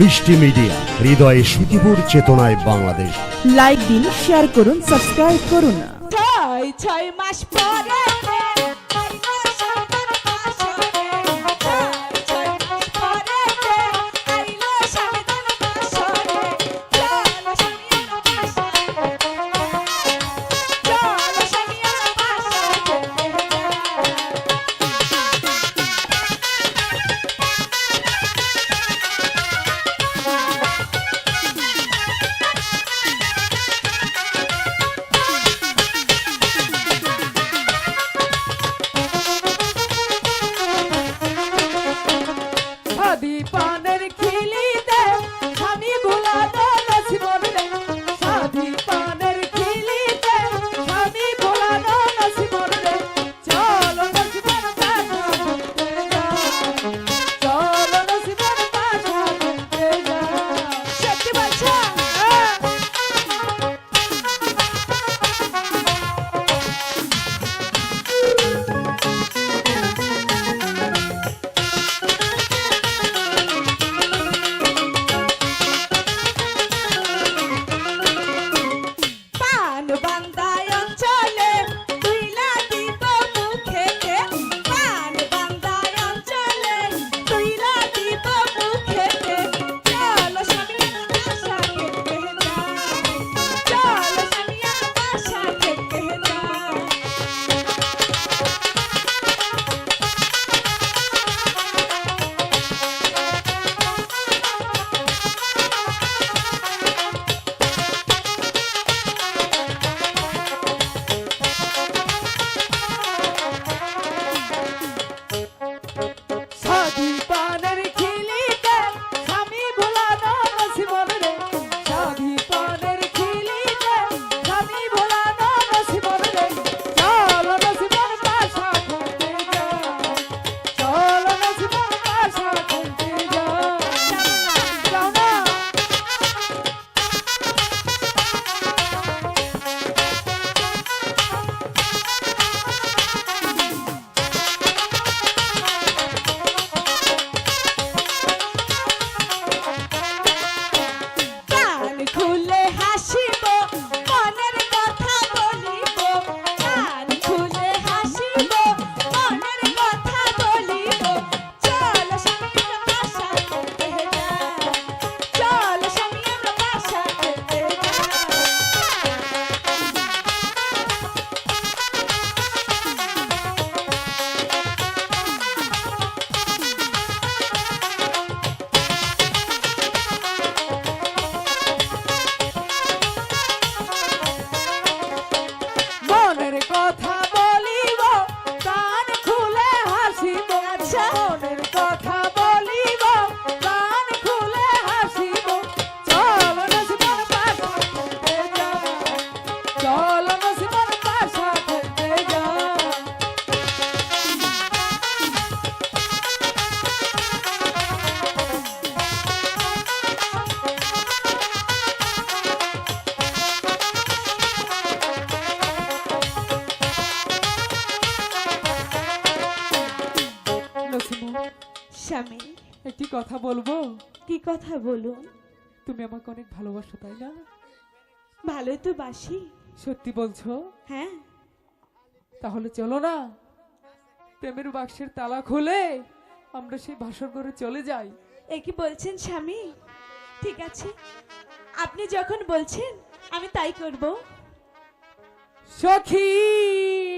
মিষ্টি মিডিয়া হৃদয়ে সুখীপুর চেতনায় বাংলাদেশ। লাইক দিন শেয়ার করুন সাবস্ক্রাইব করুন। ছয় ছয় মাস পরে কথা আমি। একটি কথা বলব? কি কথা বলুন? তুমি আমাকে অনেক ভালোবাসো তাই না? ভালোই তো বাসি। সত্যি বলছো? হ্যাঁ। তাহলে চলো না। প্রেমের বাক্সের তালা খুলে আমরা সেই ভাষণ করে চলে যাই। এ কি বলছেন স্বামী? ঠিক আছে। আপনি যখন বলছেন আমি তাই করব। সখী!